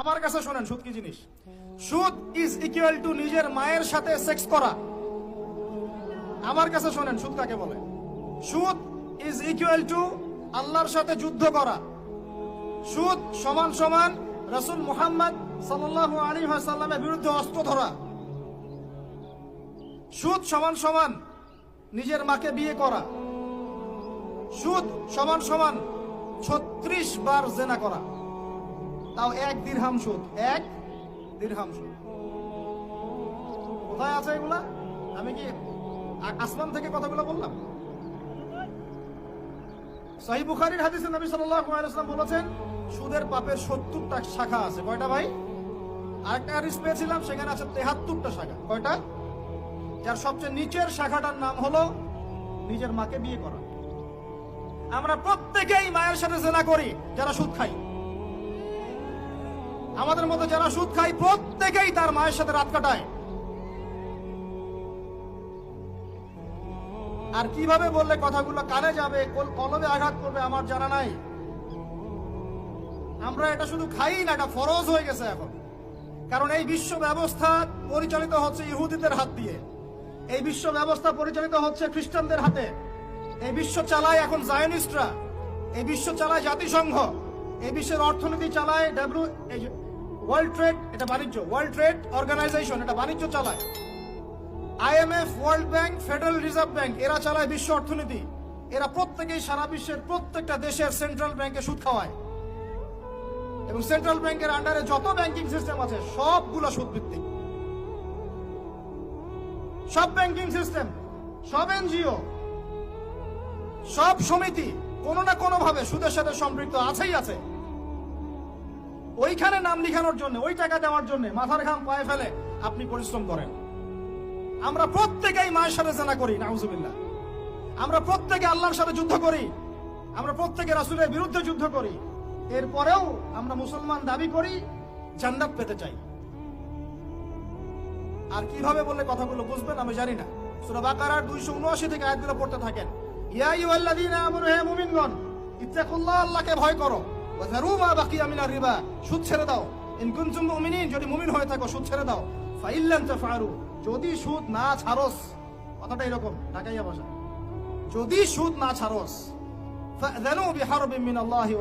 আমার কাছে শোনেন, সুদ কি জিনিস? সুদ ইজ ইকুয়াল টু নিজের মায়ের সাথে সেক্স করা। আমার কাছে শোনেন, সুদ কাকে বলে? সুদ ইজ ইকুয়াল টু আল্লাহর সাথে যুদ্ধ করা। সুদ সমান সমান রসুল মুহাম্মদ সাল্লাল্লাহু আলাইহি ওয়াসাল্লামের বিরুদ্ধে অস্ত্র ধরা। সুদ সমান সমান নিজের মাকে বিয়ে করা। সুদ সমান সমান ছত্রিশ বার জেনা করা। তাও এক দিরহাম সুদ, এক দিরহাম সুদ। কোথায় আছে এগুলা? আমি কি আ- আসমান থেকে কথাগুলো বললাম? সহি বুখারীর হাদিসে নবী আলাইহি বলেছেন, সুদের পাপের 70টা শাখা আছে। কয়টা ভাই? আরেকটা হাদিস পেয়েছিলাম, সেখানে আছে 73টা শাখা। কয়টা? যার সবচেয়ে নিচের শাখাটার নাম হলো নিজের মাকে বিয়ে করা। আমরা প্রত্যেকেই মায়ের সাথে জেনা করি, যারা সুদ খাই আমাদের মতো যারা সুদ খাই প্রত্যেকেই তার মায়ের সাথে রাত কাটায়। আর কীভাবে বললে কথাগুলো কানে যাবে, কোন কলমে আঘাত করবে আমার জানা নাই। আমরা এটা শুধু খাই না, এটা ফরজ হয়ে গেছে এখন। কারণ এই বিশ্ব ব্যবস্থা পরিচালিত হচ্ছে ইহুদিদের হাত দিয়ে। এই বিশ্ব ব্যবস্থা পরিচালিত হচ্ছে খ্রিস্টানদের হাতে। এই বিশ্ব চালায় এখন জায়নিস্টরা। এই বিশ্ব চালায় জাতিসংঘ। এই বিশ্বের অর্থনীতি চালায় ডাব্লিউ ওয়ার্ল্ড ট্রেড এটা বাণিজ্য। ওয়ার্ল্ড ট্রেড অর্গানাইজেশন এটা বাণিজ্য চালায়। IMF world bank federal reserve bank এরা চালায় বিশ্ব অর্থনীতি। এরা প্রত্যেকেই সারা বিশ্বের প্রত্যেকটা দেশের সেন্ট্রাল ব্যাংকে সুদ খাওয়ায়। এবং সেন্ট্রাল ব্যাংকের আন্ডারে যত ব্যাংকিং সিস্টেম আছে, সবগুলো সুদ ভিত্তিক সব ব্যাংকিং সিস্টেম সব এনজিও সব সমিতি, কোনো না কোনো ভাবে সুদের সাথে সম্পৃক্ত আছেই আছে। ওইখানে নাম লিখানোর জন্য, ওই টাকা দেওয়ার জন্য মাথার ঘাম পায়ে ফেলে আপনি পরিশ্রম করেন। আমরা প্রত্যেকেই মায়ের সাথে জেনা করি, নাউজুবিল্লাহ। আমরা প্রত্যেকে আল্লাহর সাথে যুদ্ধ করি, আমরা প্রত্যেকে রাসূলের বিরুদ্ধে যুদ্ধ করি। এরপরেও আমরা মুসলমান দাবি করি, জান্নাত পেতে চাই। আর কীভাবে বললে কথাগুলো বুঝবেন আমি জানি না। সূরা বাকারার 279 থেকে আয়াতগুলো পড়তে থাকেন। ইয়া আইয়ুহাল্লাযীনা আমানু, হে মুমিনগণ, ইত্তাকুল্লাহ, আল্লাহকে ভয় করো। সুদ ছেড়ে দাও। যদি সুদ ছেড়ে দাও। যদি সুদ না ছাড়স। কথাটা যদি সুদ না ছাড়স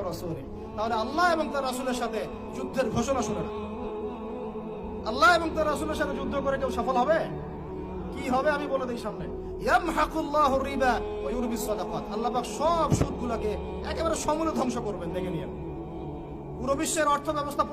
রাসূলিহি তাহলে আল্লাহ এবং তার রাসূলের সাথে যুদ্ধের ঘোষণা শুনে আল্লাহ এবং তার রাসূলের সাথে যুদ্ধ করে কেউ সফল হবে? কি হবে আমি বলে দিই সামনে। রিবা আল্লাহ সব সুদগুলোকে একেবারে সমূলে ধ্বংস করবেন, দেখে নিয়ে। পুরো বিশ্বের অর্থ ব্যবস্থা